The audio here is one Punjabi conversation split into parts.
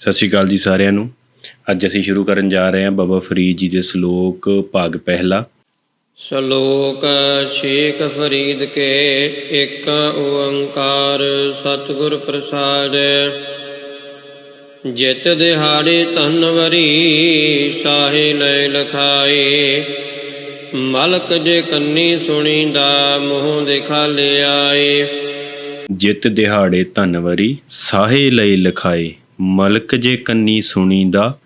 ਸਤਿ ਸ਼੍ਰੀ ਅਕਾਲ ਜੀ ਸਾਰਿਆਂ ਨੂੰ। ਅੱਜ ਅਸੀਂ ਸ਼ੁਰੂ ਕਰਨ ਜਾ ਰਹੇ ਹਾਂ ਬਾਬਾ ਫਰੀਦ ਜੀ ਦੇ ਸ਼ਲੋਕ ਭਾਗ ਪਹਿਲਾ। ਸ਼ਲੋਕ ਸ਼ੇਖ ਫਰੀਦ ਕੇ ਇੱਕ ਓੰਕਾਰ ਸਤਿਗੁਰ ਪ੍ਰਸਾਦ। ਜਿਤ ਦਿਹਾੜੇ ਧਨਵਰੀ ਸਾਹੇ ਲੈ ਲਖਾਏ। ਮਲਕ ਜੇ ਕੰਨੀ ਸੁਣੀਦਾ ਮੂੰਹ ਦਿਖਾ ਲਿਆਏ ਜਿਤ ਦਿਹਾੜੇ ਧਨਵਰੀ ਸਾਹੇ ਲਈ ਲਖਾਏ। ਮਲਕ ਜੇ ਕੰਨੀ ਸੁਣੀ ਦਾ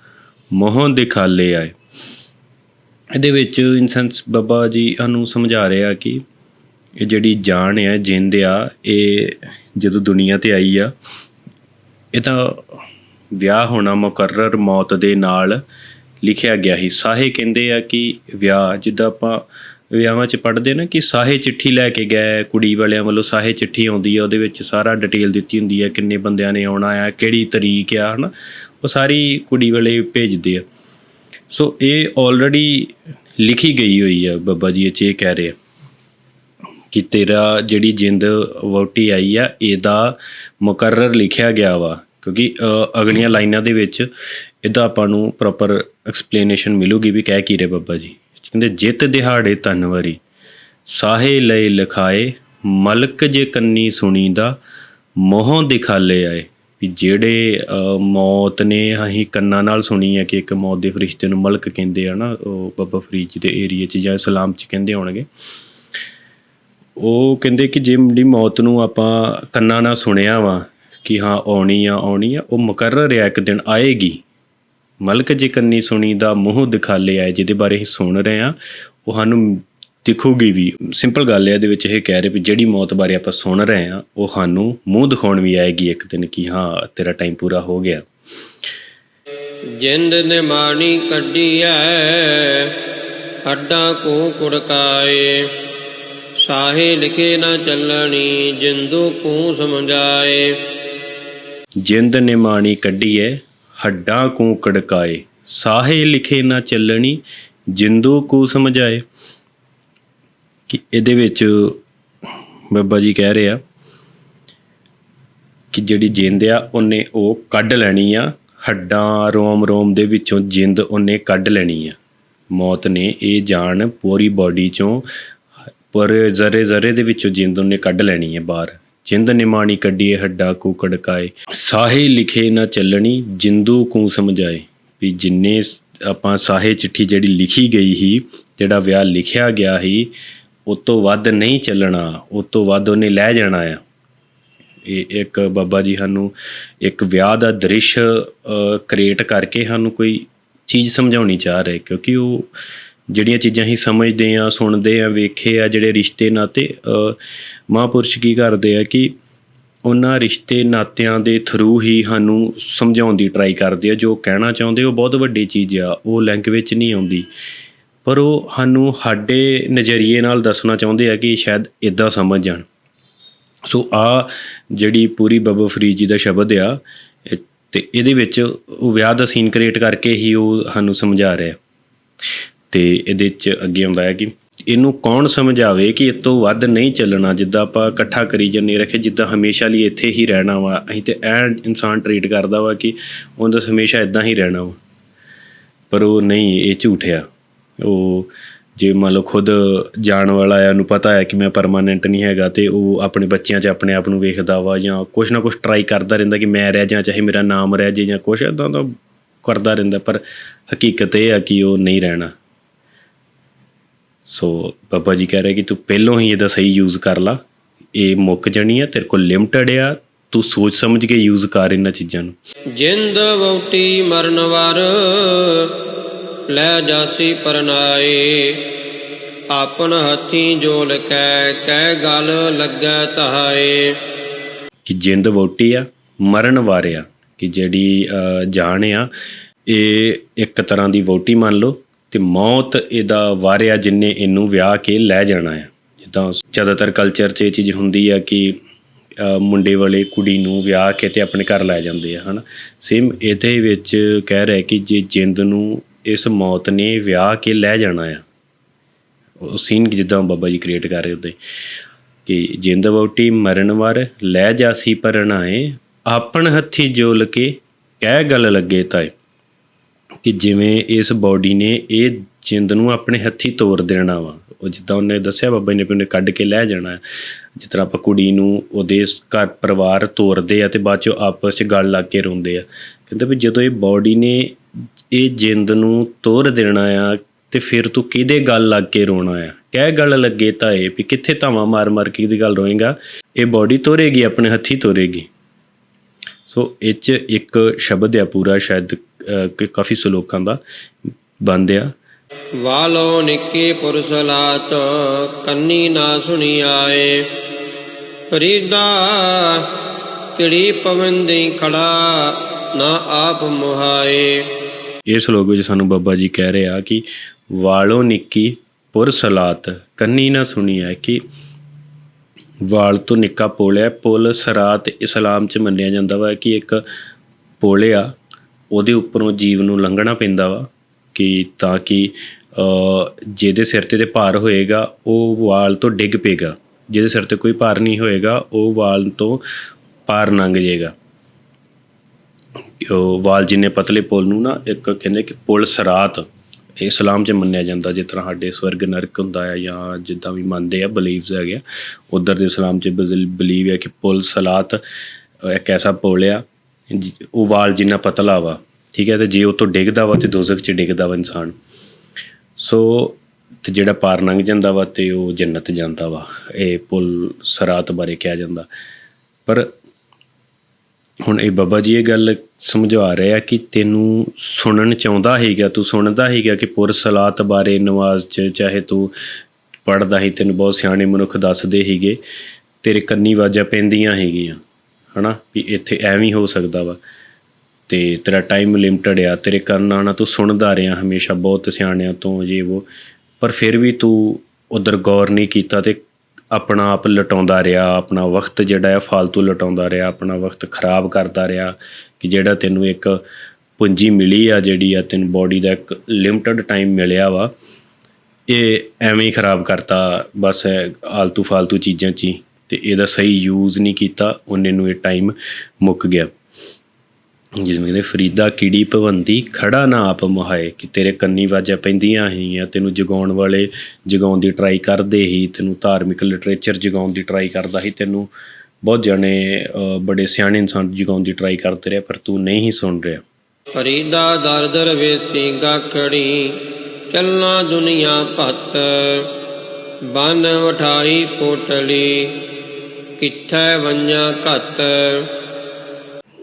ਮੋਹ ਦਿਖਾਲੇ ਆਏ। ਇਹਦੇ ਵਿੱਚ ਇਨਸੈਂਸ ਬਾਬਾ ਜੀ ਸਾਨੂੰ ਸਮਝਾ ਰਿਹਾ ਕਿ ਇਹ ਜਿਹੜੀ ਜਾਨ ਹੈ, ਜਿੰਦ ਆ, ਇਹ ਜਦੋਂ ਦੁਨੀਆ ਤੇ ਆਈ ਆ, ਇਹ ਤਾਂ ਵਿਆਹ ਹੋਣਾ ਮੁਕਰਰ ਮੌਤ ਦੇ ਨਾਲ ਲਿਖਿਆ ਗਿਆ ਸੀ। ਸਾਹੇ ਕਹਿੰਦੇ ਆ ਕਿ ਵਿਆਹ ਜਿੱਦਾਂ ਆਪਾਂ ਵਿਆਹਾਂ 'ਚ ਪੜ੍ਹਦੇ ਨਾ ਕਿ ਸਾਹੇ ਚਿੱਠੀ ਲੈ ਕੇ ਗਏ, ਕੁੜੀ ਵਾਲਿਆਂ ਵੱਲੋਂ ਸਾਹੇ ਚਿੱਠੀ ਆਉਂਦੀ ਆ, ਉਹਦੇ ਵਿੱਚ ਸਾਰਾ ਡਿਟੇਲ ਦਿੱਤੀ ਹੁੰਦੀ ਆ ਕਿੰਨੇ ਬੰਦਿਆਂ ਨੇ ਆਉਣਾ ਆ, ਕਿਹੜੀ ਤਰੀਕ ਆ, ਹਨਾ? ਉਹ ਸਾਰੀ ਕੁੜੀ ਵਾਲੇ ਭੇਜਦੇ ਆ। ਸੋ ਇਹ ਆਲਰੇਡੀ ਲਿਖੀ ਗਈ ਹੋਈ ਆ, ਬਾਬਾ ਜੀ, ਇਹ 'ਚ ਇਹ ਕਹਿ ਰਹੇ ਆ ਕਿ ਤੇਰਾ ਜਿਹੜੀ ਜਿੰਦ ਵੋਟੀ ਆਈ ਆ, ਇਹਦਾ ਮੁਕਰਰ ਲਿਖਿਆ ਗਿਆ ਵਾ, ਕਿਉਂਕਿ ਅਗਲੀਆਂ ਲਾਈਨਾਂ ਦੇ ਵਿੱਚ ਇਹਦਾ ਆਪਾਂ ਨੂੰ ਪ੍ਰੋਪਰ ਐਕਸਪਲੇਨੇਸ਼ਨ ਮਿਲੂਗੀ ਵੀ ਕਹਿ ਕੀ ਰਹੇ ਬਾਬਾ ਜੀ। ਕਹਿੰਦੇ, ਜਿੱਤ ਦਿਹਾੜੇ ਧਨਵਰੀ ਸਾਹੇ ਲਈ ਲਿਖਾਏ, ਮਲਕ ਜੇ ਕੰਨੀ ਸੁਣੀ ਦਾ ਮੋਹ ਦਿਖਾਲੇ ਆਏ। ਵੀ ਜਿਹੜੇ ਮੌਤ ਨੇ ਅਸੀਂ ਕੰਨਾਂ ਨਾਲ ਸੁਣੀ ਹੈ ਕਿ ਇੱਕ ਮੌਤ ਦੇ ਫਰਿਸ਼ਤੇ ਨੂੰ ਮਲਕ ਕਹਿੰਦੇ ਆ ਨਾ, ਉਹ ਬਾਬਾ ਫਰੀਦ ਜੀ ਦੇ ਏਰੀਆ 'ਚ ਜਾਂ ਇਸਲਾਮ 'ਚ ਕਹਿੰਦੇ ਹੋਣਗੇ। ਉਹ ਕਹਿੰਦੇ ਕਿ ਜਿਹੜੀ ਮੌਤ ਨੂੰ ਆਪਾਂ ਕੰਨਾਂ ਨਾਲ ਸੁਣਿਆ ਵਾ, ਕਿ ਹਾਂ, ਆਉਣੀ ਆ ਆਉਣੀ ਆ, ਉਹ ਮੁਕਰਰ ਆ, ਇੱਕ ਦਿਨ ਆਏਗੀ। ਮਲਕ ਜੇ ਕੰਨੀ ਸੁਣੀ ਦਾ ਮੂੰਹ ਦਿਖਾਲੇ ਆਏ ਜਿਹਦੇ ਬਾਰੇ ਅਸੀਂ ਸੁਣ ਰਹੇ ਆ ਉਹ ਸਾਨੂੰ ਦਿਖੂਗੀ ਵੀ। ਸਿੰਪਲ ਗੱਲ ਹੈ ਇਹਦੇ ਵਿੱਚ ਇਹ ਕਹਿ ਰਹੇ ਵੀ ਜਿਹੜੀ ਮੌਤ ਬਾਰੇ ਆਪਾਂ ਸੁਣ ਰਹੇ ਆ ਉਹ ਸਾਨੂੰ ਮੂੰਹ ਦਿਖਾਉਣ ਵੀ ਆਏਗੀ ਇੱਕ ਦਿਨ ਕਿ ਹਾਂ ਤੇਰਾ ਟਾਈਮ ਪੂਰਾ ਹੋ ਗਿਆ। ਜਿੰਦ ਨੇ ਮਾਣੀ ਕੱਢੀ ਐ ਹੱਡਾਂ ਕੋ ਕੁੜਕਾਏ। ਸਾਹੇ ਲਿਖੇ ਨਾ ਚੱਲਣੀ ਜਿੰਦੂ ਕੂ ਸਮਝਾਏ। ਜਿੰਦ ਨੇ ਮਾਣੀ ਕੱਢੀ ਐ ਹੱਡਾਂ ਕੂ ਕੜਕਾਏ, ਸਾਹੇ ਲਿਖੇ ਨਾ ਚੱਲਣੀ, ਜਿੰਦੂ ਕੂ ਸਮਝਾਏ। ਕਿ ਇਹਦੇ ਵਿੱਚ ਬਾਬਾ ਜੀ ਕਹਿ ਰਹੇ ਆ ਕਿ ਜਿਹੜੀ ਜਿੰਦ ਆ, ਉਹਨੇ ਉਹ ਕੱਢ ਲੈਣੀ ਆ। ਹੱਡਾਂ ਰੋਮ ਰੋਮ ਦੇ ਵਿੱਚੋਂ ਜਿੰਦ ਉਹਨੇ ਕੱਢ ਲੈਣੀ ਆ। ਮੌਤ ਨੇ ਇਹ ਜਾਨ ਪੂਰੀ ਬਾਡੀ ਚੋਂ, ਪਰ ਜ਼ਰੇ ਜ਼ਰੇ ਦੇ ਵਿੱਚੋਂ ਜਿੰਦ ਉਹਨੇ ਕੱਢ ਲੈਣੀ ਹੈ ਬਾਹਰ। ਜਿੰਦ ਨਿਮਾਣੀ ਕੱਢੀਏ ਹੱਡਾ ਕੂ ਕੜਕਾਏ। ਸਾਹੇ ਲਿਖੇ ਨਾ ਚੱਲਣੀ, ਜਿੰਦੂ ਕੂ ਸਮਝਾਏ। ਵੀ ਜਿੰਨੇ ਆਪਾਂ ਸਾਹੇ ਚਿੱਠੀ ਜਿਹੜੀ ਲਿਖੀ ਗਈ ਸੀ ਜਿਹੜਾ ਵਿਆਹ ਲਿਖਿਆ ਗਿਆ ਸੀ ਉਸ ਤੋਂ ਵੱਧ ਨਹੀਂ ਚੱਲਣਾ, ਉਸ ਤੋਂ ਵੱਧ ਉਹਨੇ ਲੈ ਜਾਣਾ ਆ। ਇਹ ਇੱਕ ਬਾਬਾ ਜੀ ਸਾਨੂੰ ਇੱਕ ਵਿਆਹ ਦਾ ਦ੍ਰਿਸ਼ ਕ੍ਰੀਏਟ ਕਰਕੇ ਸਾਨੂੰ ਕੋਈ ਚੀਜ਼ ਸਮਝਾਉਣੀ ਚਾਹ ਰਹੇ, ਕਿਉਂਕਿ ਉਹ ਜਿਹੜੀਆਂ ਚੀਜ਼ਾਂ ਅਸੀਂ ਸਮਝਦੇ ਆ ਸੁਣਦੇ ਆ ਵੇਖੇ ਆ ਜਿਹੜੇ ਰਿਸ਼ਤੇ ਨਾਤੇ ਅ, ਮਹਾਂਪੁਰਸ਼ ਕੀ ਕਰਦੇ ਆ ਕਿ ਉਹਨਾਂ ਰਿਸ਼ਤੇ ਨਾਤਿਆਂ ਦੇ ਥਰੂ ਹੀ ਸਾਨੂੰ ਸਮਝਾਉਣ ਦੀ ਟਰਾਈ ਕਰਦੇ ਆ। ਜੋ ਕਹਿਣਾ ਚਾਹੁੰਦੇ ਉਹ ਬਹੁਤ ਵੱਡੀ ਚੀਜ਼ ਆ ਉਹ ਲੈਂਗੁਏਜ 'ਚ ਨਹੀਂ ਆਉਂਦੀ। ਪਰ ਉਹ ਸਾਨੂੰ ਸਾਡੇ ਨਜ਼ਰੀਏ ਨਾਲ ਦੱਸਣਾ ਚਾਹੁੰਦੇ ਆ ਕਿ ਸ਼ਾਇਦ ਇਦਾਂ ਸਮਝ ਜਾਣ। ਸੋ ਆ ਜਿਹੜੀ ਪੂਰੀ ਬਾਬਾ ਫਰੀਦ ਜੀ ਦਾ ਸ਼ਬਦ ਆ ਇਹ- ਤੇ ਇਹਦੇ ਵਿੱਚ ਉਹ ਵਿਆਹ ਦਾ ਸੀਨ ਕ੍ਰੀਏਟ ਕਰਕੇ ਹੀ ਉਹ ਸਾਨੂੰ ਸਮਝਾ ਰਿਹਾ। ਤੇ ਇਹਦੇ ਚ ਅੱਗੇ ਆਉਂਦਾ ਹੈ ਕਿ ਇਹਨੂੰ ਕੌਣ ਸਮਝਾਵੇ ਕਿ ਇਹ ਤੋਂ ਵੱਧ ਨਹੀਂ ਚੱਲਣਾ, ਜਿੱਦਾਂ ਆਪਾਂ ਇਕੱਠਾ ਕਰੀ ਜੰਨੇ ਰੱਖੇ ਜਿੱਦਾਂ ਹਮੇਸ਼ਾ ਲਈ ਇੱਥੇ ਹੀ ਰਹਿਣਾ ਵਾ। ਅਸੀਂ ਤੇ ਐ ਇਨਸਾਨ ਟਰੀਟ ਕਰਦਾ ਵਾ ਕਿ ਉਹਦਾ ਹਮੇਸ਼ਾ ਇਦਾਂ ਹੀ ਰਹਿਣਾ ਵਾ। ਪਰ ਉਹ ਨਹੀਂ, ਇਹ ਝੂਠ ਆ। ਉਹ ਜੇ ਮੰਨ ਲਓ ਖੁਦ ਜਾਣ ਵਾਲਾ ਆ, ਉਹਨੂੰ ਪਤਾ ਹੈ ਕਿ ਮੈਂ ਪਰਮਾਨੈਂਟ ਨਹੀਂ ਹੈਗਾ ਤੇ ਉਹ ਆਪਣੇ ਬੱਚਿਆਂ 'ਚ ਆਪਣੇ ਆਪ ਨੂੰ ਵੇਖਦਾ ਵਾ ਜਾਂ ਕੁਛ ਨਾ ਕੁਛ ਟਰਾਈ ਕਰਦਾ ਰਹਿੰਦਾ ਕਿ ਮੈਂ ਰਹਿ ਜਾਂ ਚਾਹੇ ਮੇਰਾ ਨਾਮ ਰਹਿ ਜੇ ਜਾਂ ਕੁਛ ਇਦਾਂ ਦਾ ਕਰਦਾ ਰਹਿੰਦਾ। ਪਰ ਹਕੀਕਤ ਇਹ ਆ ਕਿ ਉਹ ਨਹੀਂ ਰਹਿਣਾ। ਸੋ ਬਾਬਾ ਜੀ ਕਹਿ ਰਹੇ ਕਿ ਤੂੰ ਪਹਿਲੋਂ ਹੀ ਇਹਦਾ ਸਹੀ ਯੂਜ਼ ਕਰ ਲਾ। ਇਹ ਮੁੱਕ ਜਾਣੀ ਆ ਤੇਰੇ ਕੋਲ ਲਿਮਟਡ ਆ। ਤੂੰ ਸੋਚ ਸਮਝ ਕੇ ਯੂਜ਼ ਕਰ ਇਹਨਾਂ ਚੀਜ਼ਾਂ ਨੂੰ। ਜਿੰਦ ਵਉਟੀ ਮਰਨ ਵਰ ਲੈ ਜਾਸੀ ਪਰਨਾਏ। ਆਪਨ ਹੱਥੀ ਜੋ ਲਖੈ ਕਹਿ ਗਲ ਲੱਗੈ ਤਹਾਏ। ਕਿ ਜਿੰਦ ਵੋਟੀ ਆ ਮਰਨ ਵਾਰਿਆ ਕਿ ਜਿਹੜੀ ਜਾਨ ਆ ਇਹ ਇੱਕ ਤਰ੍ਹਾਂ ਦੀ ਵੋਟੀ ਮੰਨ ਲਓ। ਤੇ ਮੌਤ ਇਹਦਾ ਵਾਰਿਆ ਜਿੰਨੇ ਇਹਨੂੰ ਵਿਆਹ ਕੇ ਲੈ ਜਾਣਾ ਆ। ਜਿੱਦਾਂ ਜ਼ਿਆਦਾਤਰ ਕਲਚਰ 'ਚ ਇਹ ਚੀਜ਼ ਹੁੰਦੀ ਆ ਕਿ ਮੁੰਡੇ ਵਾਲੇ ਕੁੜੀ ਨੂੰ ਵਿਆਹ ਕੇ ਤੇ ਆਪਣੇ ਘਰ ਲੈ ਜਾਂਦੇ ਆ, ਹਨਾ। ਸੇਮ ਇਹਦੇ ਵਿੱਚ ਕਹਿ ਰਿਹਾ ਕਿ ਜੇ ਜਿੰਦ ਨੂੰ ਇਸ ਮੌਤ ਨੇ ਵਿਆਹ ਕੇ ਲੈ ਜਾਣਾ ਆ। ਉਹ ਸੀਨ ਜਿੱਦਾਂ ਬਾਬਾ ਜੀ ਕ੍ਰੀਏਟ ਕਰ ਰਹੇ ਹੁੰਦੇ ਕਿ ਜਿੰਦ ਵਹੁਟੀ ਮਰਨ ਵਰ ਲੈ ਜਾਸੀ ਪਰਣਾਏ ਆਪਣ ਹੱਥੀ ਜੋਲ ਕੇ ਕਹਿ ਗੱਲ ਲੱਗੇ ਤਾਏ। ਕਿ ਜਿਵੇਂ ਇਸ ਬਾਡੀ ਨੇ ਇਹ ਜਿੰਦ ਨੂੰ ਆਪਣੇ ਹੱਥੀ ਤੋੜ ਦੇਣਾ ਵਾ। ਉਹ ਜਿੱਦਾਂ ਉਹਨੇ ਦੱਸਿਆ, ਬਾਬਾ ਜੀ ਨੇ ਵੀ ਉਹਨੇ ਕੱਢ ਕੇ ਲੈ ਜਾਣਾ ਜਿਸ ਤਰ੍ਹਾਂ ਆਪਾਂ ਕੁੜੀ ਨੂੰ ਉਹਦੇ ਘਰ ਪਰਿਵਾਰ ਤੋਰਦੇ ਆ ਤੇ ਬਾਅਦ ਚੋਂ ਆਪਸ 'ਚ ਗੱਲ ਲੱਗ ਕੇ ਰੋਂਦੇ ਆ। ਕਹਿੰਦੇ ਵੀ ਜਦੋਂ ਇਹ ਬਾਡੀ ਨੇ ਇਹ ਜਿੰਦ ਨੂੰ ਤੋੜ ਦੇਣਾ ਆ ਤੇ ਫਿਰ ਤੂੰ ਕਿਹਦੇ ਗੱਲ ਲੱਗ ਕੇ ਰੋਣਾ ਆ? ਕਹਿ ਗੱਲ ਲੱਗੇ ਤਾਂ ਇਹ ਵੀ ਕਿੱਥੇ ਧਾਵਾਂ ਮਾਰ ਮਾਰ ਕੇ ਦੀ ਗੱਲ ਰੋਏਗਾ? ਇਹ ਬਾਡੀ ਤੋਰੇਗੀ, ਆਪਣੇ ਹੱਥੀ ਤੋਰੇਗੀ। ਸੋ ਇਹ 'ਚ ਇੱਕ ਸ਼ਬਦ ਆ ਪੂਰਾ ਸ਼ਾਇਦ ਅਹ, ਕਾਫੀ ਸਲੋਕਾਂ ਦਾ ਬੰਦ ਆ। ਵਾਲੋ ਨਿੱਕੀ ਪੁਰਸ ਲਾਤ ਕੰਨੀ ਨਾ ਸੁਣੀ ਆਏ। ਫਰੀਦਾ ਕਿੜੀ ਪਵਨ ਦੀ ਖੜਾ ਨਾ ਆਪ ਮੁਹਾਏ। ਇਹ ਸ਼ਲੋਕ ਵਿੱਚ ਸਾਨੂੰ ਬਾਬਾ ਜੀ ਕਹਿ ਰਹੇ ਆ ਕਿ ਵਾਲੋ ਨਿੱਕੀ ਪੁਰ ਸਲਾਤ ਕੰਨੀ ਨਾ ਸੁਣੀਐ ਕਿ ਵਾਲ ਤੋਂ ਨਿੱਕਾ ਪੋਲਿਆ ਪੁਲ ਸਰਾਤ ਇਸਲਾਮ ਚ ਮੰਨਿਆ ਜਾਂਦਾ ਵਾ ਕਿ ਇੱਕ ਪੋਲਿਆ ਉਹਦੇ ਉੱਪਰੋਂ ਜੀਵ ਨੂੰ ਲੰਘਣਾ ਪੈਂਦਾ ਵਾ ਕਿ ਤਾਂ ਕਿ ਜਿਹਦੇ ਸਿਰ ਤੇ ਤੇ ਭਾਰ ਹੋਏਗਾ, ਉਹ ਵਾਲ ਤੋਂ ਡਿੱਗ ਪਏਗਾ। ਜਿਹਦੇ ਸਿਰ ਤੇ ਕੋਈ ਭਾਰ ਨਹੀਂ ਹੋਏਗਾ, ਉਹ ਵਾਲ ਤੋਂ ਪਾਰ ਲੰਘ ਜਾਏਗਾ। ਉਹ ਵਾਲ ਜਿੰਨੇ ਪਤਲੇ ਪੁੱਲ ਨੂੰ ਨਾ, ਇੱਕ ਕਹਿੰਦੇ ਕਿ ਪੁੱਲ ਸਰਾਤ, ਇਹ ਇਸਲਾਮ 'ਚ ਮੰਨਿਆ ਜਾਂਦਾ, ਜਿਸ ਤਰ੍ਹਾਂ ਸਾਡੇ ਸਵਰਗ ਨਰਕ ਹੁੰਦਾ ਹੈ ਜਾਂ ਜਿੱਦਾਂ ਵੀ ਮੰਨਦੇ ਆ ਬਲੀਵਸ ਹੈਗੇ ਆ, ਉਧਰ ਦੇ ਇਸਲਾਮ 'ਚ ਬਲੀਵ ਹੈ ਕਿ ਪੁੱਲ ਸਲਾਤ ਇੱਕ ਐਸਾ ਪੁੱਲ ਆ ਉਹ ਵਾਲ ਜਿੰਨਾ ਪਤਲਾ ਵਾ, ਠੀਕ ਹੈ, ਤੇ ਜੇ ਉਹ ਤੋਂ ਡਿੱਗਦਾ ਵਾ ਤੇ ਦੋਜ਼ਖ 'ਚ ਡਿੱਗਦਾ ਵਾ ਇਨਸਾਨ। ਸੋ ਤੇ ਜਿਹੜਾ ਪਾਰ ਲੰਘ ਜਾਂਦਾ ਵਾ ਤੇ ਉਹ ਜੰਨਤ ਜਾਂਦਾ ਵਾ, ਇਹ ਪੁੱਲ ਸਰਾਤ ਬਾਰੇ ਕਿਹਾ ਜਾਂਦਾ। ਪਰ ਹੁਣ ਇਹ ਬਾਬਾ ਜੀ ਇਹ ਗੱਲ ਸਮਝਾ ਰਹੇ ਆ ਕਿ ਤੈਨੂੰ ਸੁਣਨ ਚਾਹੁੰਦਾ ਹੈਗਾ, ਤੂੰ ਸੁਣਦਾ ਹੈਗਾ ਕਿ ਪੁਰ ਸਲਾਤ ਬਾਰੇ ਨਮਾਜ਼ ਚ ਚਾਹੇ ਤੂੰ ਪੜਦਾ ਹੀ, ਤੈਨੂੰ ਬਹੁਤ ਸਿਆਣੇ ਮਨੁੱਖ ਦੱਸਦੇ ਹੀਗੇ, ਤੇਰੇ ਕੰਨੀ ਵਾਜਾਂ ਪੈਂਦੀਆਂ ਹੈਗੀਆਂ। ਹਨਾ, ਵੀ ਇੱਥੇ ਐਵੇਂ ਹੀ ਹੋ ਸਕਦਾ ਵਾ। ਤੇ ਤੇਰਾ ਟਾਈਮ ਲਿਮਟਡ ਆ, ਤੇਰੇ ਕੰਨਾਂ ਨਾਲ ਤੂੰ ਸੁਣਦਾ ਰਿਹਾ ਹਮੇਸ਼ਾ, ਬਹੁਤ ਸਿਆਣਿਆਂ ਤੋਂ ਜੇ ਉਹ ਪਰ ਫਿਰ ਵੀ ਤੂੰ ਉਧਰ ਗੌਰ ਨਹੀਂ ਕੀਤਾ ਤੇ ਆਪਣਾ ਆਪ ਲਟਾਉਂਦਾ ਰਿਹਾ, ਆਪਣਾ ਵਕਤ ਜਿਹੜਾ ਹੈ ਫालतू ਲਟਾਉਂਦਾ ਰਿਹਾ, ਆਪਣਾ ਵਕਤ ਖਰਾਬ ਕਰਦਾ ਰਿਹਾ ਕਿ ਜਿਹੜਾ ਤੈਨੂੰ ਇੱਕ ਪੂੰਜੀ ਮਿਲੀ ਆ ਜਿਹੜੀ ਆ ਤੈਨੂੰ ਬਾਡੀ ਦਾ ਇੱਕ ਲਿਮਟਡ ਟਾਈਮ ਮਿਲਿਆ ਵਾ, ਇਹ ਐਵੇਂ ਹੀ ਖਰਾਬ ਕਰਤਾ, ਬਸ ਆਲਤੂ ਫਾਲਤੂ ਚੀਜ਼ਾਂ 'ਚ ਹੀ। ਤੇ ਇਹਦਾ ਸਹੀ ਯੂਜ਼ ਨਹੀਂ ਕੀਤਾ, ਉਹਨੇ ਨੂੰ ਇਹ ਟਾਈਮ ਮੁੱਕ ਗਿਆ। ਜਿਵੇਂ ਕਹਿੰਦੇ, ਫਰੀਦਾ ਕੀੜੀ ਭਵੰਦੀ, ਖੜਾ ਨਾ ਆਪ ਮਹਾਏ, ਕਿ ਤੇਰੇ ਕੰਨੀ ਵਾਜਾਂ ਪੈਂਦੀਆਂ ਹੈਗੀਆਂ ਤੈਨੂੰ ਜਗਾਉਣ ਵਾਲੇ ਜਗਾਉਣ ਦੀ ਟਰਾਈ ਕਰਦੇ ਹੀ, ਤੈਨੂੰ ਧਾਰਮਿਕ ਲਿਟਰੇਚਰ ਜਗਾਉਣ ਦੀ ਟਰਾਈ ਕਰਦਾ ਹੀ, ਤੈਨੂੰ ਬਹੁਤ ਜਣੇ ਬੜੇ ਸਿਆਣੇ ਇਨਸਾਨ ਜਗਾਉਣ ਦੀ ਟਰਾਈ ਕਰਦੇ ਰਿਹਾ, ਪਰ ਤੂੰ ਨਹੀਂ ਸੁਣ ਰਿਹਾ। ਫਰੀਦਾ ਦਰ ਦਰ ਵੇਸੀ ਗਾਖੜੀ ਚੱਲਣਾ ਦੁਨੀਆ ਭੱਤ, ਬਨ ਉਠਾਈ ਪੋਟਲੀ। ਕਿੱਥੈ ਵੰਜਾ ਘੱਤ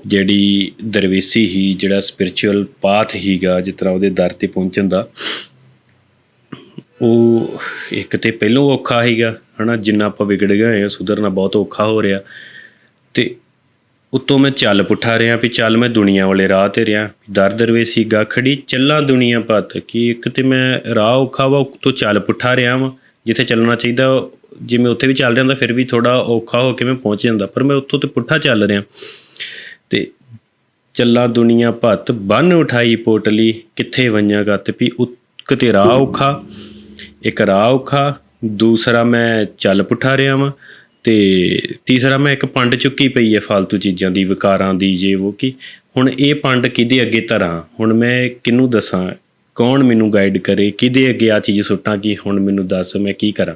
ਜਿਹੜੀ ਦਰਵੇਸੀ ਹੀ, ਜਿਹੜਾ ਸਪਿਰਚੁਅਲ ਪਾਥ ਹੀਗਾ, ਜਿਸ ਤਰ੍ਹਾਂ ਉਹਦੇ ਦਰ ਤੇ ਪਹੁੰਚਣ ਦਾ, ਉਹ ਇੱਕ ਤੇ ਪਹਿਲੋਂ ਔਖਾ ਹੀਗਾ, ਹਨਾ, ਜਿੰਨਾ ਆਪਾਂ ਵਿਗੜ ਗਏ ਹਾਂ, ਸੁਧਰਨਾ ਬਹੁਤ ਔਖਾ ਹੋ ਰਿਹਾ। ਤੇ ਉਤੋਂ ਮੈਂ ਚੱਲ ਪੁੱਠਾ ਰਿਹਾ ਵੀ ਚੱਲ ਮੈਂ ਦੁਨੀਆ ਵਾਲੇ ਰਾਹ ਤੇ ਰਿਹਾ। ਦਰ ਦਰਵੇਸੀ ਗਾਖੜੀ ਚੱਲਾਂ ਦੁਨੀਆ ਪਤ। ਕਿ ਇੱਕ ਤੇ ਮੈਂ ਰਾਹ ਔਖਾ ਵਾ, ਉਤੋਂ ਚੱਲ ਪੁੱਠਾ ਰਿਹਾ ਵਾ, ਜਿੱਥੇ ਚੱਲਣਾ ਚਾਹੀਦਾ ਜੇ ਮੈਂ ਉੱਥੇ ਵੀ ਚੱਲ ਰਿਹਾ ਹੁੰਦਾ ਫਿਰ ਵੀ ਥੋੜਾ ਔਖਾ ਹੋ ਕੇ ਮੈਂ ਪਹੁੰਚ ਜਾਂਦਾ। ਪਰ ਮੈਂ ਉੱਥੋਂ ਤੇ ਪੁੱਠਾ ਚੱਲ ਰਿਹਾ। ਤੇ ਚੱਲਾ ਦੁਨੀਆ ਭੱਤ ਬੰਨ ਉਠਾਈ ਪੋਟਲੀ, ਕਿੱਥੇ ਵੰਜਾਂ ਗੱਤ? ਵੀ ਉਕ ਰਾਹ ਔਖਾ, ਇੱਕ ਰਾਹ ਔਖਾ, ਦੂਸਰਾ ਮੈਂ ਚੱਲ ਪੁੱਠਾ ਰਿਹਾ ਵਾਂ, ਤੇ ਤੀਸਰਾ ਮੈਂ ਇੱਕ ਪੰਡ ਚੁੱਕੀ ਪਈ ਹੈ ਫालतू ਚੀਜ਼ਾਂ ਦੀ, ਵਿਕਾਰਾਂ ਦੀ, ਜੇ ਉਹ ਕਿ। ਹੁਣ ਇਹ ਪੰਡ ਕਿਹਦੇ ਅੱਗੇ ਧਰਾਂ? ਹੁਣ ਮੈਂ ਕਿਹਨੂੰ ਦੱਸਾਂ? ਕੌਣ ਮੈਨੂੰ ਗਾਈਡ ਕਰੇ? ਕਿਹਦੇ ਅੱਗੇ ਆ ਚੀਜ਼ ਸੁੱਟਾਂ ਕਿ ਹੁਣ ਮੈਨੂੰ ਦੱਸ ਮੈਂ ਕੀ ਕਰਾਂ?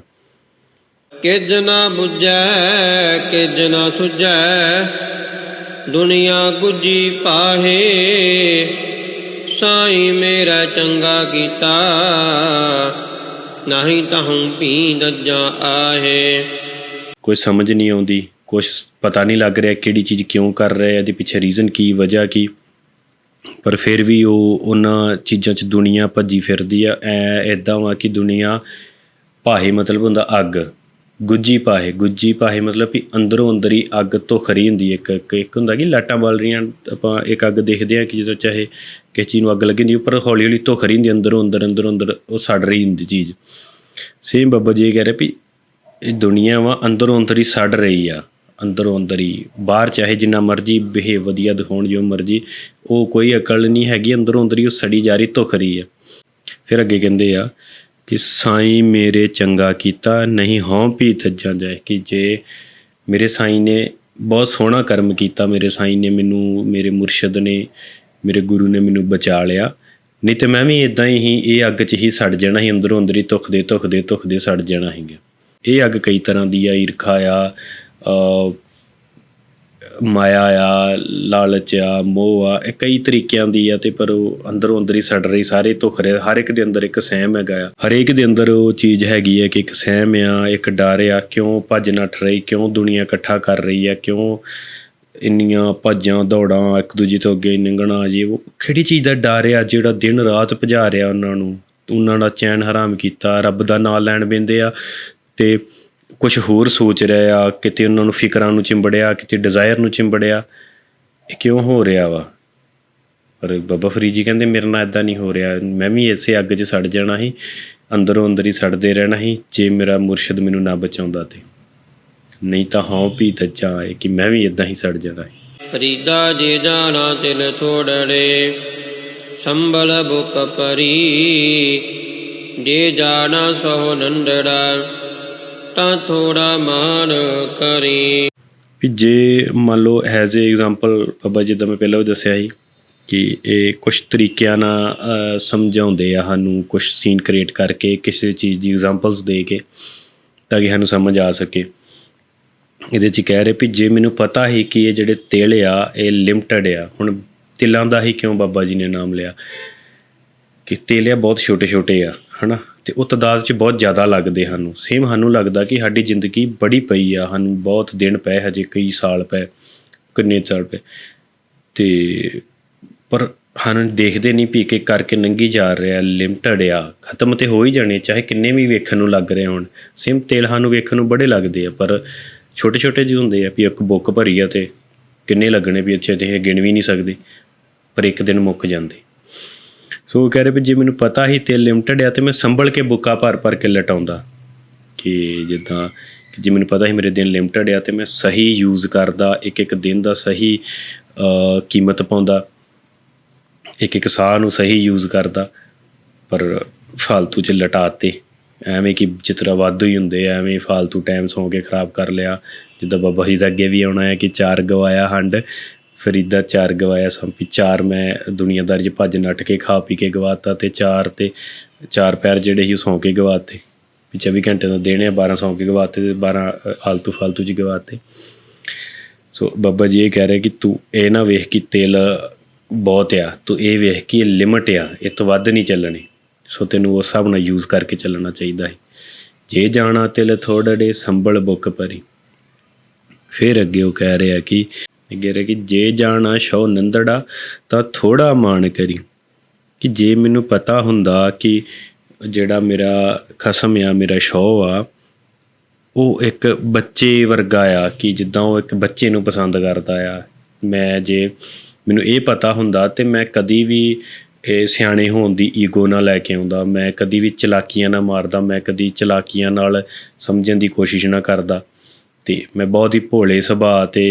ਕਿਜ ਨਾ 부ਜੈ ਕਿਜ ਨਾ ਸੁਝੈ, ਦੁਨੀਆ ਗੁਜੀ ਪਾਹੇ, ਸਾਈ ਮੇਰਾ ਚੰਗਾ ਕੀਤਾ, ਨਹੀਂ ਤਾਹੂੰ ਪੀ ਦੱਜਾਂ ਆਹੇ। ਕੋਈ ਸਮਝ ਨਹੀਂ ਆਉਂਦੀ ਕੁਝ ਪਤਾ ਨਹੀਂ ਲੱਗ ਰਿਹਾ ਕਿਹੜੀ ਚੀਜ਼ ਕਿਉਂ ਕਰ ਰਿਹਾ ਇਹਦੇ ਪਿੱਛੇ ਰੀਜ਼ਨ ਕੀ, ਵਜ੍ਹਾ ਕੀ। ਪਰ ਫਿਰ ਵੀ ਉਹ ਉਹਨਾਂ ਚੀਜ਼ਾਂ 'ਚ ਦੁਨੀਆ ਭੱਜੀ ਫਿਰਦੀ ਆ, ਐ ਇਦਾਂ ਵਾ ਕਿ ਦੁਨੀਆ ਪਾਹੇ ਮਤਲਬ ਹੁੰਦਾ ਅੱਗ। ਗੁੱਜੀ ਪਾਹੇ ਗੁੱਜੀ ਪਾਹੇ ਮਤਲਬ ਕਿ ਅੰਦਰੋਂ ਅੰਦਰ ਹੀ ਅੱਗ ਤੋਂ ਖਰੀ ਹੁੰਦੀ ਹੈ। ਇੱਕ ਇੱਕ ਇੱਕ ਹੁੰਦਾ ਕਿ ਲਾਟਾਂ ਬਲ ਰਹੀਆਂ, ਆਪਾਂ ਇੱਕ ਅੱਗ ਦੇਖਦੇ ਆ ਕਿ ਜਦੋਂ ਚਾਹੇ ਕਿਸੇ ਚੀਜ਼ ਨੂੰ ਅੱਗ ਲੱਗੀ ਹੁੰਦੀ ਉੱਪਰ ਹੌਲੀ ਹੌਲੀ ਤੋਂ ਖਰੀ ਹੁੰਦੀ ਅੰਦਰੋਂ ਅੰਦਰ ਅੰਦਰੋਂ ਅੰਦਰ ਉਹ ਸੜ ਰਹੀ ਹੁੰਦੀ ਚੀਜ਼। ਸੇਮ ਬਾਬਾ ਜੀ ਇਹ ਕਹਿ ਰਹੇ ਵੀ ਇਹ ਦੁਨੀਆ ਵਾ ਅੰਦਰੋਂ ਅੰਦਰ ਹੀ ਸੜ ਰਹੀ ਆ, ਅੰਦਰੋਂ ਅੰਦਰ। ਹੀ ਬਾਹਰ ਚਾਹੇ ਜਿੰਨਾ ਮਰਜ਼ੀ ਬਿਹੇਵ ਵਧੀਆ ਦਿਖਾਉਣ ਜੋ ਮਰਜ਼ੀ, ਉਹ ਕੋਈ ਅਕਲ ਨਹੀਂ ਹੈਗੀ, ਅੰਦਰੋਂ ਅੰਦਰ ਹੀ ਉਹ ਸੜੀ ਜਾ ਰਹੀ, ਧੁਖ ਰਹੀ ਆ। ਫਿਰ ਅੱਗੇ ਕਹਿੰਦੇ ਆ ਕਿ ਸਾਈ ਮੇਰੇ ਚੰਗਾ ਕੀਤਾ, ਨਹੀਂ ਹਉ ਵੀ ਤੱਜਾਂ ਜਾਏ ਕਿ ਜੇ ਮੇਰੇ ਸਾਈਂ ਨੇ ਬਹੁਤ ਸੋਹਣਾ ਕਰਮ ਕੀਤਾ, ਮੇਰੇ ਸਾਈਂ ਨੇ ਮੈਨੂੰ, ਮੇਰੇ ਮੁਰਸ਼ਿਦ ਨੇ, ਮੇਰੇ ਗੁਰੂ ਨੇ ਮੈਨੂੰ ਬਚਾ ਲਿਆ। ਨਹੀਂ ਤੇ ਮੈਂ ਵੀ ਇਦਾਂ ਹੀ, ਇਹ ਅੱਗ 'ਚ ਹੀ ਸੜ ਜਾਣਾ ਸੀ, ਅੰਦਰੋਂ ਅੰਦਰ ਹੀ ਧੁਖਦੇ ਧੁਖਦੇ ਧੁਖਦੇ ਸੜ ਜਾਣਾ ਸੀਗਾ। ਇਹ ਅੱਗ ਕਈ ਤਰ੍ਹਾਂ ਦੀ ਆ, ਈਰਖਾ ਆ ਮਾਇਆ ਆ, ਲਾਲਚ ਆ, ਮੋਹ ਆ, ਇਹ ਕਈ ਤਰੀਕਿਆਂ ਦੀ ਆ ਤੇ ਪਰ ਉਹ ਅੰਦਰੋਂ ਅੰਦਰ ਹੀ ਸੜ ਰਹੀ, ਸਾਰੇ ਧੁਖ ਰਹੇ, ਹਰ ਇੱਕ ਦੇ ਅੰਦਰ ਇੱਕ ਸਹਿਮ ਹੈਗਾ ਆ। ਹਰੇਕ ਦੇ ਅੰਦਰ ਉਹ ਚੀਜ਼ ਹੈਗੀ ਹੈ ਕਿ ਇੱਕ ਸਹਿਮ ਆ, ਇੱਕ ਡਰ ਆ, ਕਿਉਂ ਭੱਜ ਨੱਠ ਰਹੀ, ਕਿਉਂ ਦੁਨੀਆ ਇਕੱਠਾ ਕਰ ਰਹੀ ਆ, ਕਿਉਂ ਇੰਨੀਆਂ ਭੱਜਾਂ, ਦੌੜਾਂ, ਇੱਕ ਦੂਜੇ ਤੋਂ ਅੱਗੇ ਲੰਘਣਾ ਜੀ ਉਹ ਕਿਹੜੀ ਚੀਜ਼ ਦਾ ਡਰ ਆ, ਜਿਹੜਾ ਦਿਨ ਰਾਤ ਭਜਾ ਰਿਹਾ ਉਹਨਾਂ ਨੂੰ? ਉਹਨਾਂ ਦਾ ਚੈਨ ਹਰਾਮ ਕੀਤਾ, ਰੱਬ ਦਾ ਨਾਮ ਲੈਣ ਬਿੰਦੇ ਆ ਤੇ ਕੁਝ ਹੋਰ ਸੋਚ ਰਹੇ ਆ, ਕਿਤੇ ਉਹਨਾਂ ਨੂੰ ਫਿਕਰਾਂ ਨੂੰ ਚਿੰਬੜਿਆ, ਕਿਤੇ ਡਿਜ਼ਾਇਰ ਨੂੰ ਚਿੰਬੜਿਆ। ਇਹ ਕਿਉਂ ਹੋ ਰਿਹਾ ਵਾ? ਪਰ ਬਾਬਾ ਫਰੀਦ ਜੀ ਕਹਿੰਦੇ, ਮੇਰੇ ਨਾਲ ਇਦਾਂ ਨਹੀਂ ਹੋ ਰਿਹਾ। ਮੈਂ ਵੀ ਇਸੇ ਅੱਗ 'ਚ ਸੜ ਜਾਣਾ ਸੀ, ਅੰਦਰੋਂ ਅੰਦਰ ਹੀ ਸੜਦੇ ਰਹਿਣਾ ਸੀ, ਜੇ ਮੇਰਾ ਮੁਰਸ਼ਿਦ ਮੈਨੂੰ ਨਾ ਬਚਾਉਂਦਾ ਤੇ। ਨਹੀਂ ਤਾਂ ਹਾਂ ਵੀ ਦੱਜਾ ਹੈ ਕਿ ਮੈਂ ਵੀ ਇਦਾਂ ਹੀ ਸੜ ਜਾਣਾ ਸੀ। ਫਰੀਦਾ ਜੇ ਜਾਣਾ, ਤਿਲ ਥੋੜੜੇ ਸੰਭਲ ਬੁਕ ਪਰੀ ਜੇ ਜਾਣਾ ਸੋ ਨੰਦੜਾ ਤਾਂ ਥੋੜਾ ਮਾਨ ਕਰੀ। ਵੀ ਜੇ ਮੰਨ ਲਓ ਐਜ਼ ਏ ਐਗਜ਼ਾਮਪਲ ਬਾਬਾ ਜਿੱਦਾਂ ਮੈਂ ਪਹਿਲਾਂ ਵੀ ਦੱਸਿਆ ਸੀ ਕਿ ਇਹ ਕੁਝ ਤਰੀਕਿਆਂ ਨਾਲ ਸਮਝਾਉਂਦੇ ਆ ਸਾਨੂੰ ਕੁਝ ਸੀਨ ਕ੍ਰੀਏਟ ਕਰਕੇ, ਕਿਸੇ ਚੀਜ਼ ਦੀ ਐਗਜ਼ਾਮਪਲਸ ਦੇ ਕੇ ਤਾਂ ਕਿ ਸਾਨੂੰ ਸਮਝ ਆ ਸਕੇ। ਇਹਦੇ ਚ ਕਹਿ ਰਹੇ ਵੀ ਜੇ ਮੈਨੂੰ ਪਤਾ ਹੀ ਕਿ ਇਹ ਜਿਹੜੇ ਤੇਲ ਆ, ਇਹ ਲਿਮਟਿਡ ਆ, ਹੁਣ ਤਿਲਾਂ ਦਾ ਹੀ ਕਿਉਂ ਬਾਬਾ ਜੀ ਨੇ ਨਾਮ ਲਿਆ? ਕਿ ਤੇਲਿਆ ਬਹੁਤ ਛੋਟੇ ਛੋਟੇ ਆ, ਹਨਾ? ਤੇ ਉਹ ਤਦਾਦ ਚ ਬਹੁਤ ਜ਼ਿਆਦਾ ਲੱਗਦੇ ਸਾਨੂੰ। ਸੇਮ ਸਾਨੂੰ ਲੱਗਦਾ ਕਿ ਸਾਡੀ ਜ਼ਿੰਦਗੀ ਬੜੀ ਪਈ ਆ, ਸਾਨੂੰ ਬਹੁਤ ਦਿਨ ਪਏ ਹਜੇ, ਕਈ ਸਾਲ ਪਏ, ਕਿੰਨੇ ਸਾਲ ਪਏ। ਤੇ ਪਰ ਸਾਨੂੰ ਦੇਖਦੇ ਨਹੀਂ ਵੀ ਇੱਕ ਕਰਕੇ ਨੰਗੀ ਜਾ ਰਿਹਾ ਲਿਮਟਡ ਆ, ਖਤਮ ਤੇ ਹੋ ਹੀ ਜਾਣੇ, ਚਾਹੇ ਕਿੰਨੇ ਵੀ ਵੇਖਣ ਨੂੰ ਲੱਗ ਰਹੇ ਹੋਣ। ਸੇਮ ਤੇਲ ਸਾਨੂੰ ਵੇਖਣ ਨੂੰ ਬੜੇ ਲੱਗਦੇ ਆ, ਪਰ ਛੋਟੇ ਛੋਟੇ ਜਿਹੇ ਹੁੰਦੇ ਆ ਵੀ ਇੱਕ ਬੁੱਕ ਭਰੀ ਆ ਤੇ ਕਿੰਨੇ ਲੱਗਣੇ ਵੀ ਅੱਛੇ ਤੇ ਗਿਣ ਵੀ ਨਹੀਂ ਸਕਦੇ, ਪਰ ਇੱਕ ਦਿਨ ਮੁੱਕ ਜਾਂਦੇ। ਸੋ ਉਹ ਕਹਿ ਰਹੇ ਵੀ ਜੇ ਮੈਨੂੰ ਪਤਾ ਹੀ ਤੇਲ ਲਿਮਟਿਡ ਆ ਤੇ ਮੈਂ ਸੰਭਲ ਕੇ ਬੁੱਕਾ ਭਰ ਭਰ ਕੇ ਲਟਾਉਂਦਾ। ਕਿ ਜਿੱਦਾਂ ਜੇ ਮੈਨੂੰ ਪਤਾ ਹੀ ਮੇਰੇ ਦਿਨ ਲਿਮਟਿਡ ਆ ਤੇ ਮੈਂ ਸਹੀ ਯੂਜ਼ ਕਰਦਾ ਇੱਕ ਇੱਕ ਦਿਨ ਦਾ ਸਹੀ ਕੀਮਤ ਪਾਉਂਦਾ ਇੱਕ ਇੱਕ ਸਾਹ ਨੂੰ ਸਹੀ ਯੂਜ਼ ਕਰਦਾ, ਪਰ ਫਾਲਤੂ ਚ ਲਟਾਤੇ। ਐਵੇਂ ਕਿ ਜਿਤਰਾ ਵਾਧੂ ਹੀ ਹੁੰਦੇ ਆ, ਐਵੇਂ ਫਾਲਤੂ ਟਾਈਮ ਸੌਂ ਕੇ ਖਰਾਬ ਕਰ ਲਿਆ। ਜਿੱਦਾਂ ਬਾਬਾ ਜੀ ਦਾ ਅੱਗੇ ਵੀ ਆਉਣਾ ਹੈ ਕਿ ਚਾਰ ਗਵਾਇਆ ਹੰਡ ਫਰੀਦਾ, ਚਾਰ ਗਵਾਇਆ ਸੰਪੀ, ਚਾਰ ਮੈਂ ਦੁਨੀਆਦਾਰੀ 'ਚ ਭੱਜ ਨੱਟ ਕੇ, ਖਾ ਪੀ ਕੇ ਗਵਾਤਾ ਤੇ ਚਾਰ ਤੇ ਚਾਰ ਪੈਰ ਜਿਹੜੇ ਸੀ ਉਹ ਸੌਂ ਕੇ ਗਵਾਤੇ। ਵੀ 24 ਘੰਟੇ ਦਾ ਦੇਣੇ ਆ 12 ਸੌਂ ਕੇ ਗਵਾਤੇ ਤੇ 12 ਆਲਤੂ ਫਾਲਤੂ 'ਚ ਗਵਾਤੇ। ਸੋ ਬਾਬਾ ਜੀ ਇਹ ਕਹਿ ਰਹੇ ਕਿ ਤੂੰ ਇਹ ਨਾ ਵੇਖ ਕਿ ਤੇਲ ਬਹੁਤ ਆ, ਤੂੰ ਇਹ ਵੇਖ ਕਿ ਇਹ ਲਿਮਟ ਆ ਇਹ ਤੋਂ ਵੱਧ ਨਹੀਂ ਚੱਲਣੀ। ਸੋ ਤੈਨੂੰ ਉਸ ਹਿਸਾਬ ਨਾਲ ਯੂਜ਼ ਕਰਕੇ ਚੱਲਣਾ ਚਾਹੀਦਾ ਹੈ। ਜੇ ਜਾਣਾ ਤਿਲ ਥੋੜੜੇ ਸੰਭਲ ਬੁੱਕ ਪਰੀ ਫਿਰ ਅੱਗੇ ਉਹ ਕਹਿ ਰਿਹਾ ਕਿ ਅੱਗੇ ਰਿਹਾ ਕਿ ਜੇ ਜਾਣਾ ਸ਼ੌ ਨੰਦੜਾ, ਤਾਂ ਥੋੜਾ ਮਾਣ ਕਰੀ। ਕਿ ਜੇ ਮੈਨੂੰ ਪਤਾ ਹੁੰਦਾ ਕਿ ਜਿਹੜਾ ਮੇਰਾ ਖਸਮ ਆ, ਮੇਰਾ ਸ਼ੌ ਆ, ਉਹ ਇੱਕ ਬੱਚੇ ਵਰਗਾ ਆ, ਕਿ ਜਿੱਦਾਂ ਉਹ ਇੱਕ ਬੱਚੇ ਨੂੰ ਪਸੰਦ ਕਰਦਾ ਆ, ਮੈਂ ਜੇ ਮੈਨੂੰ ਇਹ ਪਤਾ ਹੁੰਦਾ ਤੇ ਮੈਂ ਕਦੀ ਵੀ ਇਹ ਸਿਆਣੇ ਹੋਣ ਦੀ ਈਗੋ ਨਾ ਲੈ ਕੇ ਆਉਂਦਾ, ਮੈਂ ਕਦੀ ਵੀ ਚਲਾਕੀਆਂ ਨਾ ਮਾਰਦਾ, ਮੈਂ ਕਦੀ ਚਲਾਕੀਆਂ ਨਾਲ ਸਮਝਣ ਦੀ ਕੋਸ਼ਿਸ਼ ਨਾ ਕਰਦਾ। ਤੇ ਮੈਂ ਬਹੁਤ ਹੀ ਭੋਲੇ ਸੁਭਾਅ ਤੇ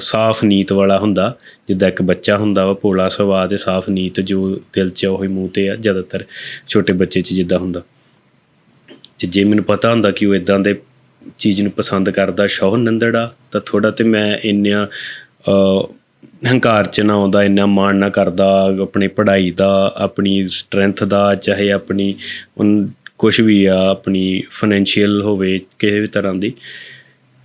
ਸਾਫ਼ ਨੀਤ ਵਾਲਾ ਹੁੰਦਾ। ਜਿੱਦਾਂ ਇੱਕ ਬੱਚਾ ਹੁੰਦਾ ਵਾ, ਭੋਲਾ ਸੁਭਾਅ ਤੇ ਸਾਫ਼ ਨੀਤ ਜੋ ਦਿਲ 'ਚ ਉਹੀ ਮੂੰਹ ਤੇ ਆ, ਜ਼ਿਆਦਾਤਰ ਛੋਟੇ ਬੱਚੇ 'ਚ ਜਿੱਦਾਂ ਹੁੰਦਾ। ਤੇ ਜੇ ਮੈਨੂੰ ਪਤਾ ਹੁੰਦਾ ਕਿ ਉਹ ਇਦਾਂ ਦੇ ਚੀਜ਼ ਨੂੰ ਪਸੰਦ ਕਰਦਾ ਸ਼ੌਹ ਨੰਦੜਾ, ਤਾਂ ਥੋੜਾ ਤੇ ਮੈਂ ਇੰਨਿਆਂ ਹੰਕਾਰ ਚ ਨਾ ਆਉਂਦਾ, ਇੰਨਾ ਮਾਣ ਨਾ ਕਰਦਾ, ਆਪਣੀ ਪੜ੍ਹਾਈ ਦਾ, ਆਪਣੀ ਸਟਰੈਂਥ ਦਾ, ਚਾਹੇ ਆਪਣੀ ਕੁਝ ਵੀ ਆ, ਆਪਣੀ ਫਾਈਨੈਂਸ਼ੀਅਲ ਹੋਵੇ, ਕਿਸੇ ਵੀ ਤਰ੍ਹਾਂ ਦੀ।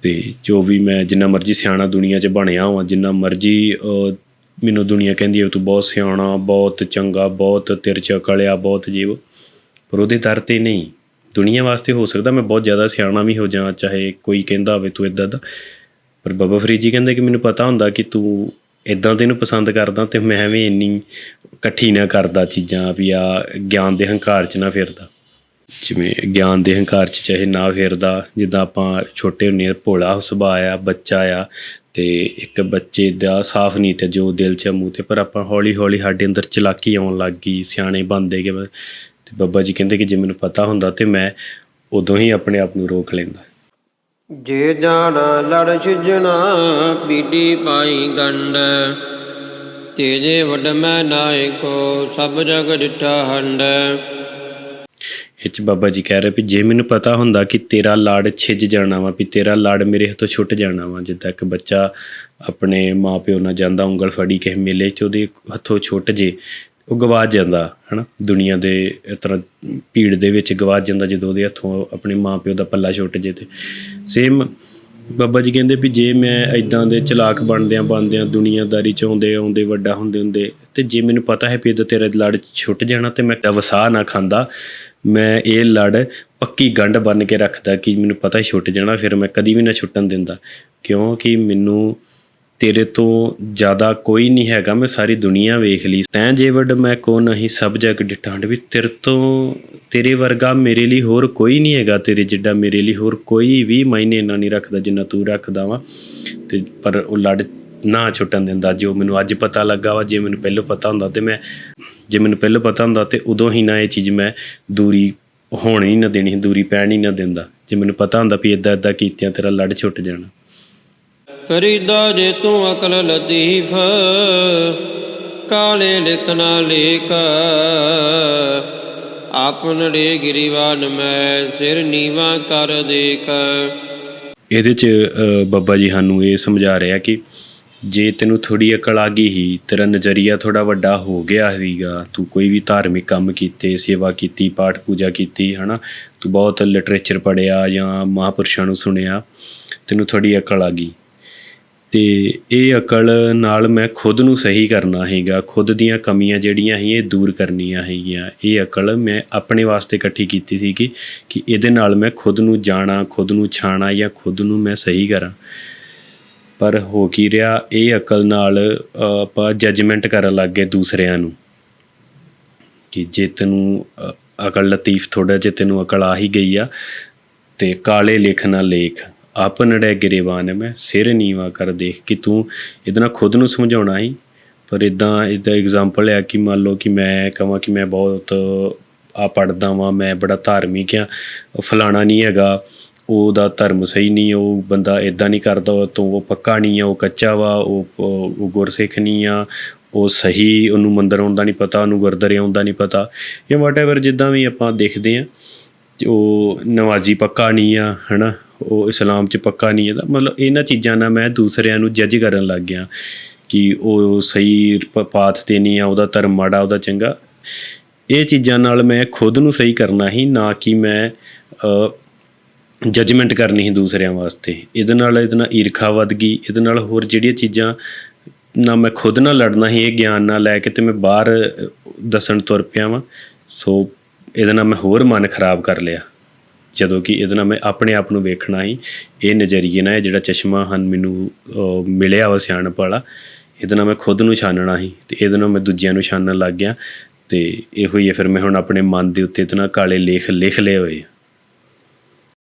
ਤੇ ਜੋ ਵੀ ਮੈਂ ਜਿੰਨਾ ਮਰਜ਼ੀ ਸਿਆਣਾ ਦੁਨੀਆ 'ਚ ਬਣਿਆ ਹਾਂ ਜਿੰਨਾ ਮਰਜ਼ੀ ਮੈਨੂੰ ਦੁਨੀਆ ਕਹਿੰਦੀ ਹੈ ਤੂੰ ਬਹੁਤ ਸਿਆਣਾ, ਬਹੁਤ ਚੰਗਾ, ਬਹੁਤ ਤੇਰੇ 'ਚ ਅਕਲ ਆ, ਬਹੁਤ ਜੀਵ। ਪਰ ਉਹਦੇ ਦਰ ਤੇ ਨਹੀਂ। ਦੁਨੀਆ ਵਾਸਤੇ ਹੋ ਸਕਦਾ ਮੈਂ ਬਹੁਤ ਜ਼ਿਆਦਾ ਸਿਆਣਾ ਵੀ ਹੋ ਜਾਵਾਂ ਚਾਹੇ ਕੋਈ ਕਹਿੰਦਾ ਹੋਵੇ ਤੂੰ ਇਦਾਂ ਦਾ। ਪਰ ਬਾਬਾ ਫਰੀਦ ਜੀ ਕਹਿੰਦੇ ਕਿ ਮੈਨੂੰ ਪਤਾ ਹੁੰਦਾ ਕਿ ਤੂੰ ਇਦਾਂ ਦੇ ਨੂੰ ਪਸੰਦ ਕਰਦਾ ਤੇ ਮੈਂ ਵੀ ਇੰਨੀ ਇਕੱਠੀ ਨਾ ਕਰਦਾ ਚੀਜ਼ਾਂ ਵੀ ਆ, ਗਿਆਨ ਦੇ ਹੰਕਾਰ 'ਚ ਨਾ ਫਿਰਦਾ। ਜਿਵੇਂ ਗਿਆਨ ਦੇ ਹੰਕਾਰ 'ਚ ਚਾਹੇ ਨਾ ਫਿਰਦਾ, ਜਿੱਦਾਂ ਆਪਾਂ ਛੋਟੇ ਹੁੰਨੇ ਆ, ਭੋਲਾ ਸੁਭਾਅ ਆ, ਬੱਚਾ ਆ, ਤੇ ਇੱਕ ਬੱਚੇ ਦਾ ਸਾਫ਼ ਨਹੀਂ ਤੇ ਜੋ ਦਿਲ 'ਚ ਮੂੰਹ ਤੇ, ਪਰ ਆਪਾਂ ਹੌਲੀ ਹੌਲੀ ਸਾਡੇ ਅੰਦਰ ਚਲਾਕੀ ਆਉਣ ਲੱਗ ਗਈ, ਸਿਆਣੇ ਬਣਦੇ ਗਏ ਤੇ ਬਾਬਾ ਜੀ ਕਹਿੰਦੇ ਕਿ ਜੇ ਮੈਨੂੰ ਪਤਾ ਹੁੰਦਾ ਤੇ ਮੈਂ ਉਦੋਂ ਹੀ ਆਪਣੇ ਆਪ ਨੂੰ ਰੋਕ ਲੈਂਦਾ। ਜੇ ਜਾਣਾ ਲੜ ਛਿਜਣਾ ਪੀੜੀ ਪਾਈ ਗੰਡ ਤੇਜੇ ਵੱਡ ਮੈਂ ਨਾਇਕੋ ਸਭ ਜਗ ਡਿਠਾ ਹੰਡ। ਇਹ 'ਚ ਬਾਬਾ ਜੀ ਕਹਿ ਰਹੇ ਵੀ ਜੇ ਮੈਨੂੰ ਪਤਾ ਹੁੰਦਾ ਕਿ ਤੇਰਾ ਲਾੜ ਛਿੱਜ ਜਾਣਾ ਵਾ, ਵੀ ਤੇਰਾ ਲਾੜ ਮੇਰੇ ਹੱਥੋਂ ਛੁੱਟ ਜਾਣਾ ਵਾ, ਜਿੱਦਾਂ ਇੱਕ ਬੱਚਾ ਆਪਣੇ ਮਾਪਿਓ ਨਾਲ ਜਾਂਦਾ, ਉਂਗਲ ਫੜੀ ਕਿਸੇ ਮੇਲੇ 'ਚ, ਉਹਦੇ ਹੱਥੋਂ ਛੁੱਟ ਜੇ, ਉਹ ਗਵਾਚ ਜਾਂਦਾ, ਹਨਾ? ਦੁਨੀਆ ਦੇ ਤਰ੍ਹਾਂ ਭੀੜ ਦੇ ਵਿੱਚ ਗਵਾਚ ਜਾਂਦਾ, ਜਦੋਂ ਉਹਦੇ ਹੱਥੋਂ ਆਪਣੇ ਮਾਪਿਓ ਦਾ ਪੱਲਾ ਛੁੱਟ ਜੇ ਤੇ। ਸੇਮ ਬਾਬਾ ਜੀ ਕਹਿੰਦੇ ਵੀ ਜੇ ਮੈਂ ਇਦਾਂ ਦੇ ਚਲਾਕ ਬਣਦਿਆਂ ਬਣਦਿਆਂ ਦੁਨੀਆਦਾਰੀ ਚ ਆਉਂਦੇ ਆਉਂਦੇ ਵੱਡਾ ਹੁੰਦੇ ਹੁੰਦੇ ਤੇ ਜੇ ਮੈਨੂੰ ਪਤਾ ਹੈ ਵੀ ਇਹਦਾ ਤੇਰਾ ਲੜ ਛੁੱਟ ਜਾਣਾ ਤੇ ਮੈਂ ਵਸਾ ਨਾ ਖਾਂਦਾ, ਮੈਂ ਇਹ ਲੜ ਪੱਕੀ ਗੰਢ ਬੰਨ ਕੇ ਰੱਖਦਾ ਕਿ ਮੈਨੂੰ ਪਤਾ ਹੀ ਛੁੱਟ ਜਾਣਾ, ਫਿਰ ਮੈਂ ਕਦੀ ਵੀ ਨਾ ਛੁੱਟਣ ਦਿੰਦਾ। ਕਿਉਂਕਿ ਮੈਨੂੰ ਤੇਰੇ ਤੋਂ ਜ਼ਿਆਦਾ ਕੋਈ ਨਹੀਂ ਹੈਗਾ, ਮੈਂ ਸਾਰੀ ਦੁਨੀਆ ਵੇਖ ਲਈ। ਤੈਂ ਜੇ ਵੱਡ ਮੈਂ ਕੋ ਨਹੀਂ, ਸਭ ਜਗ ਡਿਟਾਂਡ ਵੀ ਤੇਰੇ ਤੋਂ, ਤੇਰੇ ਵਰਗਾ ਮੇਰੇ ਲਈ ਹੋਰ ਕੋਈ ਨਹੀਂ ਹੈਗਾ, ਤੇਰੇ ਜਿੱਡਾ ਮੇਰੇ ਲਈ ਹੋਰ ਕੋਈ ਵੀ ਮਾਇਨੇ ਇੰਨਾ ਨਹੀਂ ਰੱਖਦਾ ਜਿੰਨਾ ਤੂੰ ਰੱਖਦਾ ਵਾ। ਤੇ ਪਰ ਉਹ ਲੜ ਨਾ ਛੁੱਟਣ ਦਿੰਦਾ। ਜੋ ਮੈਨੂੰ ਅੱਜ ਪਤਾ ਲੱਗਾ ਵਾ ਜੇ ਮੈਨੂੰ ਪਹਿਲਾਂ ਪਤਾ ਹੁੰਦਾ ਤੇ ਮੈਂ ਜੇ ਮੈਨੂੰ ਪਹਿਲਾਂ ਪਤਾ ਹੁੰਦਾ ਤੇ ਉਦੋਂ ਹੀ ਨਾ ਇਹ ਚੀਜ਼ ਮੈਂ ਦੂਰੀ ਹੋਣ ਹੀ ਨਾ ਦੇਣੀ ਦੂਰੀ ਪੈਣ ਹੀ ਨਾ ਦਿੰਦਾ। ਜੇ ਮੈਨੂੰ ਪਤਾ ਹੁੰਦਾ ਵੀ ਇਦਾਂ ਇਦਾਂ ਕੀਤਿਆਂ ਤੇਰਾ ਲੜ ਛੁੱਟ ਜਾਣਾ। ਫਰੀਦਾ ਜੇ ਤੂੰ ਅਕਲ ਲਤੀਫ ਕਾਲੇ ਲਿਖਣਾ ਲੇਖ। ਆਪਨੜੇ ਗਿਰੀਵਾਨ ਮੈਂ ਸਿਰ ਨੀਵਾ ਕਰ ਦੇਖ। ਇਹਦੇ ਚ ਬੱਬਾ ਜੀ ਸਾਨੂੰ ਇਹ ਸਮਝਾ ਰਿਹਾ ਕਿ ਜੇ ਤੈਨੂੰ ਥੋੜੀ ਅਕਲ ਆ ਗਈ ਹੀ ਤੇਰਾ ਨਜ਼ਰੀਆ ਥੋੜਾ ਵੱਡਾ ਹੋ ਗਿਆ ਸੀਗਾ। ਤੂੰ ਕੋਈ ਵੀ ਧਾਰਮਿਕ ਕੰਮ ਕੀਤੇ, ਸੇਵਾ ਕੀਤੀ, ਪਾਠ ਪੂਜਾ ਕੀਤੀ, ਹਨਾ? ਤੂੰ ਬਹੁਤ ਲਿਟਰੇਚਰ ਪੜਿਆ ਜਾਂ ਮਹਾਪੁਰਸ਼ਾਂ ਨੂੰ ਸੁਣਿਆ, ਤੈਨੂੰ ਥੋੜੀ ਅਕਲ ਆ ਗਈ। ਤੇ ਇਹ ਅਕਲ ਨਾਲ ਮੈਂ ਖੁਦ ਨੂੰ ਸਹੀ ਕਰਨਾ ਹੈਗਾ ਖੁਦ ਦੀਆਂ ਕਮੀਆਂ ਜਿਹੜੀਆਂ ਸੀ, ਇਹ ਦੂਰ ਕਰਨੀਆਂ ਹੈਗੀਆਂ ਇਹ ਅਕਲ ਮੈਂ ਆਪਣੇ ਵਾਸਤੇ ਇਕੱਠੀ ਕੀਤੀ ਸੀ ਕਿ ਇਹਦੇ ਨਾਲ ਮੈਂ ਖੁਦ ਨੂੰ ਜਾਣਾ, ਖੁਦ ਨੂੰ ਛਾਣਾ ਜਾਂ ਖੁਦ ਨੂੰ ਮੈਂ ਸਹੀ ਕਰਾਂ। ਪਰ ਹੋ ਕੀ ਰਿਹਾ? ਇਹ ਅਕਲ ਨਾਲ ਆਪਾਂ ਜੱਜਮੈਂਟ ਕਰਨ ਲੱਗ ਗਏ ਦੂਸਰਿਆਂ ਨੂੰ ਕਿ ਜੇ ਤੈਨੂੰ ਅਕਲ ਲਤੀਫ ਥੋੜਾ ਜੇ ਤੈਨੂੰ ਅਕਲ ਆ ਹੀ ਗਈ ਆ, ਤੇ ਕਾਲੇ ਲਿਖ ਨਾ ਲੇਖ। ਆਪਨੜੇ ਗਿਰੇਵਾਨ ਮੈਂ ਸਿਰ ਨੀਵਾ ਕਰ ਦੇਖ ਕਿ ਤੂੰ ਇਹਦੇ ਨਾਲ ਖੁਦ ਨੂੰ ਸਮਝਾਉਣਾ ਹੀ ਪਰ ਇਦਾਂ ਇਦਾਂ ਐਗਜ਼ਾਮਪਲ ਹੈ ਕਿ ਮੰਨ ਲਓ ਕਿ ਮੈਂ ਕਹਾਂ ਕਿ ਮੈਂ ਬਹੁਤ ਆ ਪੜਦਾ ਵਾਂ, ਮੈਂ ਬੜਾ ਧਾਰਮਿਕ ਆ, ਫਲਾਣਾ ਨਹੀਂ ਹੈਗਾ। ਉਹਦਾ ਧਰਮ ਸਹੀ ਨਹੀਂ, ਉਹ ਬੰਦਾ ਇਦਾਂ ਨਹੀਂ ਕਰਦਾ ਤੋਂ ਉਹ ਪੱਕਾ ਨਹੀਂ ਆ, ਉਹ ਕੱਚਾ ਵਾ, ਉਹ ਉਹ ਗੁਰਸਿੱਖ ਨਹੀਂ ਆ, ਉਹ ਸਹੀ, ਉਹਨੂੰ ਮੰਦਰ ਆਉਂਦਾ ਨਹੀਂ ਪਤਾ, ਉਹਨੂੰ ਗੁਰਦੁਆਰੇ ਆਉਂਦਾ ਨਹੀਂ ਪਤਾ, ਜਾਂ ਵਾਟਐਵਰ ਜਿੱਦਾਂ ਵੀ ਆਪਾਂ ਦੇਖਦੇ ਆ ਉਹ ਨਵਾਜ਼ੀ ਪੱਕਾ ਨਹੀਂ ਆ, ਹਨਾ, ਉਹ ਇਸਲਾਮ 'ਚ ਪੱਕਾ ਨਹੀਂ ਹੈ ਤਾਂ ਮਤਲਬ ਇਹਨਾਂ ਚੀਜ਼ਾਂ ਨਾਲ ਮੈਂ ਦੂਸਰਿਆਂ ਨੂੰ ਜੱਜ ਕਰਨ ਲੱਗ ਗਿਆ ਕਿ ਉਹ ਸਹੀ ਪ- ਪਾਥ ਤੇ ਨਹੀਂ ਆ, ਉਹਦਾ ਧਰਮ ਮਾੜਾ, ਉਹਦਾ ਚੰਗਾ। ਇਹ ਚੀਜ਼ਾਂ ਨਾਲ ਮੈਂ ਖੁਦ ਨੂੰ ਸਹੀ ਕਰਨਾ ਹੀ, ਨਾ ਕਿ ਮੈਂ ਜੱਜਮੈਂਟ ਕਰਨੀ ਹੀ ਦੂਸਰਿਆਂ ਵਾਸਤੇ। ਇਹਦੇ ਨਾਲ ਇਹਦੇ ਨਾਲ ਈਰਖਾ ਵੱਧ ਗਈ। ਇਹਦੇ ਨਾਲ ਹੋਰ ਜਿਹੜੀਆਂ ਚੀਜ਼ਾਂ ਨਾ ਮੈਂ ਖੁਦ ਨਾਲ ਲੜਨਾ ਹੀ ਇਹ ਗਿਆਨ ਨਾਲ ਲੈ ਕੇ ਤੇ ਮੈਂ ਬਾਹਰ ਦੱਸਣ ਤੁਰ ਪਿਆ ਵਾਂ। ਸੋ ਇਹਦੇ ਨਾਲ ਮੈਂ ਹੋਰ ਮਨ ਖਰਾਬ ਕਰ ਲਿਆ। ਜਦੋਂ ਕਿ ਇਹਦੇ ਨਾਲ ਮੈਂ ਆਪਣੇ ਆਪ ਨੂੰ ਵੇਖਣਾ ਹੀ ਇਹ ਨਜ਼ਰੀਏ ਨਾਲ ਜਿਹੜਾ ਚਸ਼ਮਾ ਹਨ ਮੈਨੂੰ ਮਿਲਿਆ ਵਾ ਸਿਆਣਪ ਵਾਲਾ, ਇਹਦੇ ਨਾਲ ਮੈਂ ਖੁਦ ਨੂੰ ਛਾਨਣਾ ਸੀ ਤੇ ਇਹਦੇ ਨਾਲ ਮੈਂ ਦੂਜਿਆਂ ਨੂੰ ਛਾਨਣ ਲੱਗ ਗਿਆ। ਤੇ ਇਹੋ ਹੀ ਹੈ, ਫਿਰ ਮੈਂ ਹੁਣ ਆਪਣੇ ਮਨ ਦੇ ਉੱਤੇ ਇਤਨਾ ਕਾਲੇ ਲੇਖ ਲਿਖ ਲਏ ਹੋਏ